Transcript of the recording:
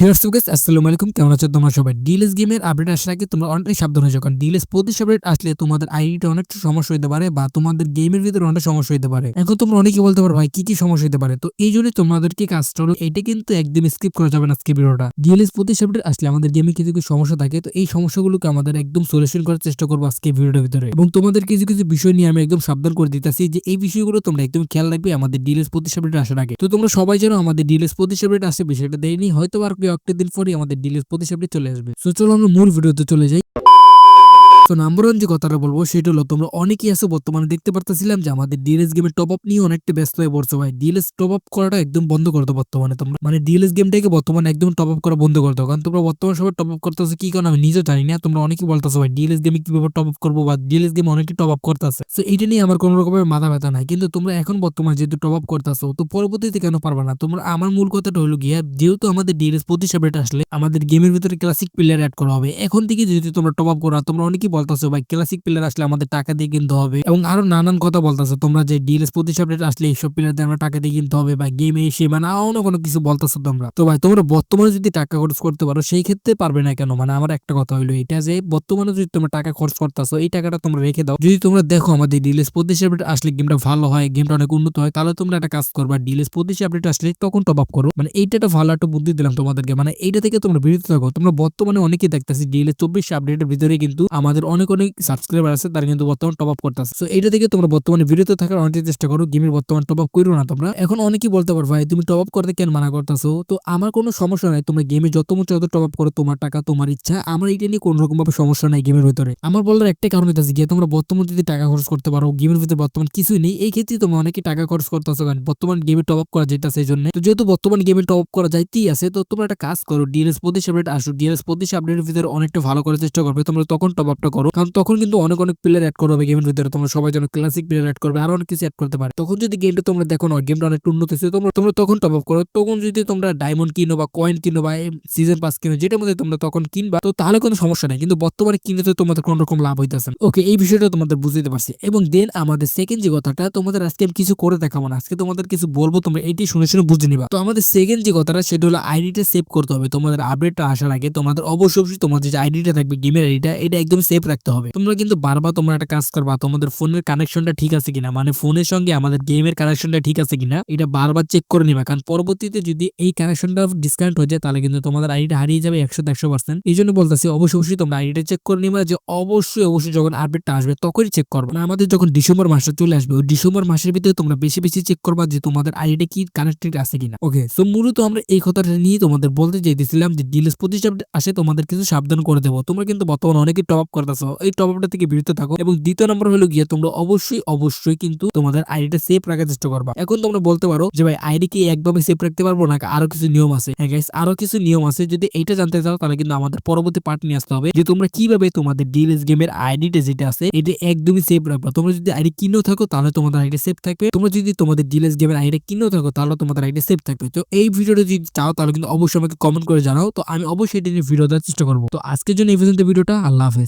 হেয়ারসুকেস আসসালামু আলাইকুম কেমন আছো তোমরা সবাই? ডিএলএস গেমের আপডেট আসার আগে তোমরা অনেকটাই সাবধান হয়ে কারণ ডিএলএস প্রতি আপডেট আসলে তোমাদের আইডিটা অনেকটা সমস্যা হতে পারে বা তোমাদের গেমের ভিতরে অনেক সমস্যা হতে পারে। এখন তোমরা অনেকে বলতে পারো, ভাই, কি কি সমস্যা হতে পারে? তো এই জন্য তোমাদেরকে কাজটা হলো, এটা কিন্তু একদম স্কিপ করা যাবে না আজকে ভিডিওটা। ডিএলএস প্রতি আপডেট আসলে আমাদের গেমে কিছু কিছু সমস্যা থাকে, তো এই সমস্যাগুলোকে আমাদের একদম সলিউশন করার চেষ্টা করব আজকে ভিডিওর ভিতরে। এবং তোমাদের কিছু কিছু বিষয় নিয়ে আমি একদম সাবধান করে দিতেছি যে এই বিষয়গুলো তোমরা একদম খেয়াল রাখবে আমাদের ডিএলএস প্রতি আপডেট আসার আগে। তো তোমরা সবাই জানো আমাদের ডিএলএস প্রতি আপডেট আসে বিষয়টা দেয়নি হয়তো আর একটা দিন পরই আমাদের ডিলের প্রতিষ্ঠাপটি চলে আসবে। সো চলো আমরা মূল ভিডিওতে চলে যাই। তো নাম্বার ওয়ান যে কথাটা বলব সেটা হলো, তোমরা অনেকেই আছে বর্তমানে দেখতে পারতেছিলাম যে আমাদের ডিএলএস গেমের টপ আপ নিয়ে অনেকটা ব্যস্ত হয়ে পড়ছো ভাই। ডিএলএস টপ আপ করাটা একদম বন্ধ করে দাও বর্তমানে তোমরা। মানে ডিএলএস গেমটাকে বর্তমানে একদম টপ আপ করা বন্ধ করে দাও। কারণ তোমরা বর্তমানে সবাই টপ আপ করতেছো, কি কারণ আমি নিজে জানি না। তোমরা অনেকেই বলতেছো ভাই ডিএলএস গেমে কীভাবে টপ আপ করব বা ডিএলএস গেমে অনেকে টপ আপ করতেছে। তো এইটা নিয়ে আমার কোনো রকমের মাথা ব্যথা নাই। কিন্তু তোমরা এখন বর্তমানে যেহেতু টপ আপ করতেছো, তো পরবর্তীতে কেন পারবে না? তোমরা আমার মূল কথাটা হলো গিয়া, যেহেতু আমাদের ডিএলএস প্রতি সাপেট আসলে আমাদের গেমের ভিতরে ক্লাসিক প্লেয়ার অ্যাড করা হবে। এখন থেকে যদি তোমরা টপ আপ করো, তোমরা অনেকেই বলতেছো, ভাই ক্লাসিক প্লেয়ার আসলে আমাদের টাকা দিয়ে কিনতে হবে। এবং আরও নানান কথা বলতেছো, তোমরা যে ডিএলএস প্রতি সাপেট আসলে এইসব প্লেয়ারদের আমরা টাকা দিয়ে কিনতে হবে বা গেমে এসে মানে অন্য কোনো কিছু বলতেছো তোমরা। তো ভাই, তোমরা বর্তমানে যদি টাকা খরচ করতে পারো, সেই ক্ষেত্রে পারবে না কেন? মানে আমার একটা কথা হলো এটা যে, বর্তমানে যদি তোমরা টাকা খরচ করতেছো, এই টাকাটা তোমরা রেখে দাও। যদি তোমরা দেখো আমাদের ডিএলএস প্রদেশ আপডেট আসলে গেমটা ভালো হয় গেমটা অনেক উন্নত হয়, তাহলে তোমরা একটা কাজ করবা ডিএলএস প্রদেশ আপডেট আসলে তখন টপ আপ করো। মানে এইটা একটা ভালো একটা বুদ্ধি দিলাম তোমাদেরকে। মানে এইটা থেকে তোমরা বিরত থাকো। তোমরা বর্তমানে অনেকেই দেখতেছি ডিএলএস চব্বিশ আপডেটের ভিতরে কিন্তু আমাদের অনেক অনেক সাবস্ক্রাইবার আছে, তারা কিন্তু বর্তমানে টপ আপ করতেছে। তো এইটা থেকে তোমরা বর্তমানে বিরত থাকার অনেক চেষ্টা করো, গেমের বর্তমান টপ আপ করো না তোমরা। এখন অনেকেই বলতে পারো, ভাই, তুমি টপ আপ করতে কেন মানা করতেছো? তো আমার কোনো সমস্যা নাই, তোমরা গেমে যত মতো যত টপ আপ করো, তোমার টাকা, তোমার ইচ্ছা। আমার এটা নিয়ে কোনো রকম ভাবে সমস্যা নাই গেমের ভিতরে। আমার বলার একটাই কারণ হইতেছে গিয়ে, তোমরা বর্তমানে যদি টাকা খরচ করতে পারো, গেমের ভিতরে বর্তমান কিছুই নেই। এই ক্ষেত্রে তোমরা অনেকে টাকা খরচ করতেছো কারণ বর্তমান গেমে টপ আপ করা যেটা সেই জন্য। তো যেহেতু বর্তমান গেমে টপ আপ করা যাইতেই আছে, তো তোমরা একটা কাজ করো ডিএলএস প্রদেশ আপডেট আসো। ডিএলএস প্রদেশ আপডেটের ভিতরে অনেকটা ভালো করার চেষ্টা করবে, তোমরা তখন টপ আপটা করো। কারণ তখন কিন্তু অনেক অনেক প্লেয়ার অ্যাড করবে গেমের ভিতরে। তোমরা সবাই যেন ক্লাসিক প্লেয়ার অ্যাড করবে, আরও অনেক কিছু অ্যাড করতে পারে। তখন যদি গেমটা তোমরা দেখো না গেমটা অনেক উন্নত হচ্ছে তোমরা তোমরা তখন টপ আপ করো। তখন যদি তোমরা ডায়মন্ড কিনো বা কয়েন কিনো বা সিজন পাস কিনো, যেটার মধ্যে তোমরা তখন কিনবা, তো তাহলে কোনো সমস্যা নেই। কিন্তু বর্তমানে কিনে তো তোমাদের কোনো রকম লাভ হইতেছে ওকে এই বিষয়টা তোমাদের বুঝতে পারছি। এবং দেন আমাদের সেকেন্ড যে কথাটা, তোমাদের আজকে আমি কিছু করে দেখাবো না। আজকে তোমাদের কিছু বলব, তোমরা এটি শুনে শুনে বুঝে নিবা। তো আমাদের সেকেন্ড যে কথাটা, সেটা হলো আইডিটা সেভ করতে হবে। তোমাদের আপডেটটা আসার আগে তোমাদের অবশ্যই তোমাদের যে আইডিটা থাকবে গেমের আইডিটা এটা একদম সেভ রাখতে হবে। তোমরা কিন্তু বারবার তোমরা একটা কাজ করবা, তোমাদের ফোনের কানেকশনটা ঠিক আছে কিনা? মানে ফোনের সঙ্গে আমাদের গেমের কানেকশনটা ঠিক আছে কিনা? এটা বারবার চেক করে নিবা, কারণ পরবর্তীতে যদি এই কানেকশনটা ডিসকানেক্ট হয়ে যায়, তাহলে কিন্তু তোমাদের আইডিটা হারিয়ে যাবে একশো একশো পার্সেন্ট এই জন্য বলতেছি, অবশ্যই অবশ্যই তোমরা আইডিটা চেক করে নিবা যে অবশ্যই অবশ্যই যখন আপডেটটা আসবে, তখনই চেক করবে। না আমাদের যখন ডিসেম্বর মাসটা চলে আসবে, ওই ডিসেম্বর মাসের ভিতরে তোমরা বেশি বেশি চেক করবা যে তোমাদের আইডিটা কি কানেক্টেড আছে কিনা। ওকে সো মূলত আমরা এই কথাটা নিয়ে তোমাদের বলতে চাইতেছিলাম যে ডিলেস প্রতিষ্ঠা আসে, তোমাদের কিছু সাবধান করে দেবো। তোমরা কিন্তু বর্তমানে অনেকে টপ আপ করতেছো এই টপ আপটা থেকে বিরত থাকো। এবং দ্বিতীয় নম্বর হলো গিয়ে তোমরা অবশ্যই অবশ্যই কিন্তু তোমাদের আইডিটা সেফ রাখার চেষ্টা করবা। এখন তোমরা বলতে পারো যে ভাই আইডি কি একভাবে সেফ রাখতে পারব না আরও কিছু নিয়ম আছে? হ্যাঁ গাইস আরও কিছু নিয়ম আছে। যদি এইটা জানতে চাও, তাহলে কিন্তু আমাদের পরবর্তী পার্ট নিয়ে আসতে হবে যে তোমরা কীভাবে তোমাদের ডিএলএস গেমের আইডিটা যেটা আছে, এটা একদমই সেফ রাখবা। তোমরা যদি আইডি কিনেও থাকো, তাহলে তোমাদের আইডি সেফ থাকবে। তোমরা যদি তোমাদের ডিএলএস গেমের আইডি কিনেও থাকো, তাহলে তোমাদের আইডি সেফ থাকবে। তো এই ভিডিওটা যদি চাও, তাহলে কিন্তু অবশ্যই আমাকে কমেন্ট করে জানাও। তো আমি অবশ্যই এটা নিয়ে ভিডিও দেওয়ার চেষ্টা করব। তো আজকের জন্য এই পর্যন্ত ভিডিওটা। আল্লাহ হাফেজ।